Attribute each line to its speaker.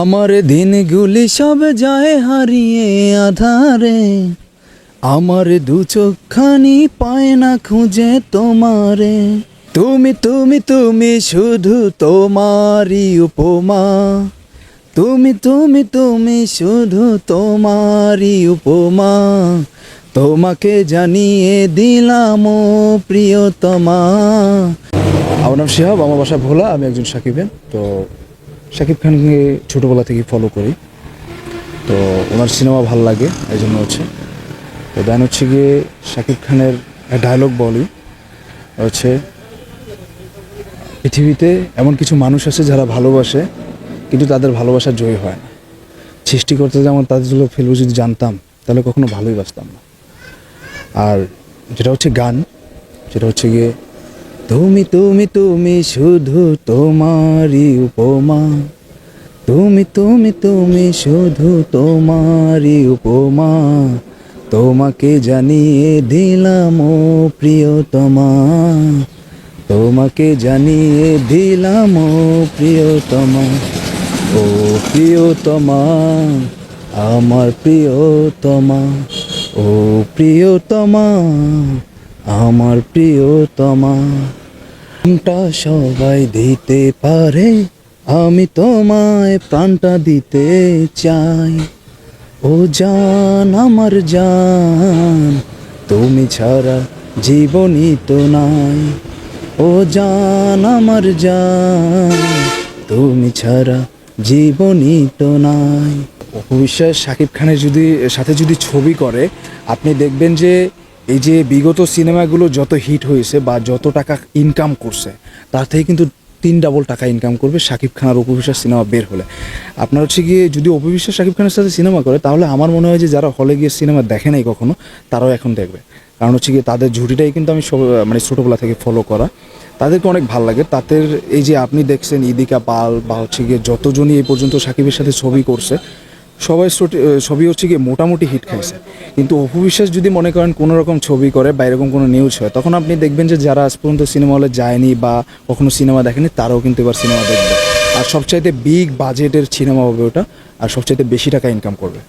Speaker 1: আমার দিনগুলি সব যায় হারিয়ে আধারে। আমার দু চোখখানি পায় না খুঁজে তোমারে। তুমি তুমি তুমি শুধু তোমারই উপমা। তুমি তুমি তুমি শুধু তোমারই উপমা। তোমাকে জানিয়ে দিলাম প্রিয়তমা। আমার নাম শিহাব, আমার বাসা ভোলা, আমি একজন সাকিবেন। তো শাকিব খানকে ছোটোবেলা থেকে ফলো করি। তো ওনার সিনেমা ভালো লাগে, এই জন্য হচ্ছে। তো দেন হচ্ছে গিয়ে শাকিব খানের ডায়লগ বলি, হচ্ছে পৃথিবীতে এমন কিছু মানুষ আছে যারা ভালোবাসে, কিন্তু তাদের ভালোবাসা জয় হয় না। সৃষ্টিকর্তা যেমন তাদের জন্য ফেলব যদি জানতাম, তাহলে কখনো ভালোই বাসতাম না। আর যেটা হচ্ছে গান, যেটা হচ্ছে গিয়ে তুমি তুমি তুমি শুধু তোমারই উপমা। তুমি তুমি তুমি শুধু তোমারই উপমা। তোমাকে জানিয়ে দিলাম, ও প্রিয়তমা। তোমাকে জানিয়ে দিলাম, ও প্রিয়তমা। ও প্রিয়তমা, আমার প্রিয়তমা। ও প্রিয়তমা আমার প্রিয়তমা, প্রাণটা সবাই দিতে পারে, আমি তোমায় প্রাণটা দিতে চাই। ও জান, আমার জান, তুমি ছাড়া জীবনই তো নাই। ও জান, আমার জান, তুমি ছাড়া জীবনই তো নাই। অপবিশ্বাস শাকিব খানের যদি, সাথে যদি ছবি করে, আপনি দেখবেন যে এই যে বিগত সিনেমাগুলো যত হিট হয়েছে বা যত টাকা ইনকাম করছে, তার থেকে কিন্তু তিন ডাবল টাকা ইনকাম করবে শাকিব খান আর অপবিশ্বাস সিনেমা বের হলে। আপনার হচ্ছে গিয়ে যদি অপবিশ্বাস শাকিব খানের সাথে সিনেমা করে, তাহলে আমার মনে হয় যে যারা হলে গিয়ে সিনেমা দেখে নাই কখনো, তারাও এখন দেখবে। কারণ হচ্ছে গিয়ে তাদের ঝুঁটিটাই কিন্তু আমি সব মানে ছোটোবেলা থেকে ফলো করা। তাদেরকে অনেক ভালো লাগে। তাদের এই যে আপনি দেখছেন ইদিকা পাল বা হচ্ছে গিয়ে যতজনই এই পর্যন্ত সাকিবের সাথে ছবি করছে সবাই ছবি হচ্ছে গিয়ে মোটামুটি হিট খাইছে। কিন্তু অপবিশ্বাস যদি মনে করেন কোনো রকম ছবি করে বা এরকম কোনো নিউজ হয়, তখন আপনি দেখবেন যে যারা আজ পর্যন্ত সিনেমা হলে যায়নি বা কখনো সিনেমা দেখেনি, তারাও কিন্তু এবার সিনেমা দেখবে। আর সবচাইতে বিগ বাজেটের সিনেমা হবে ওটা, আর সবচাইতে বেশি টাকা ইনকাম করবে।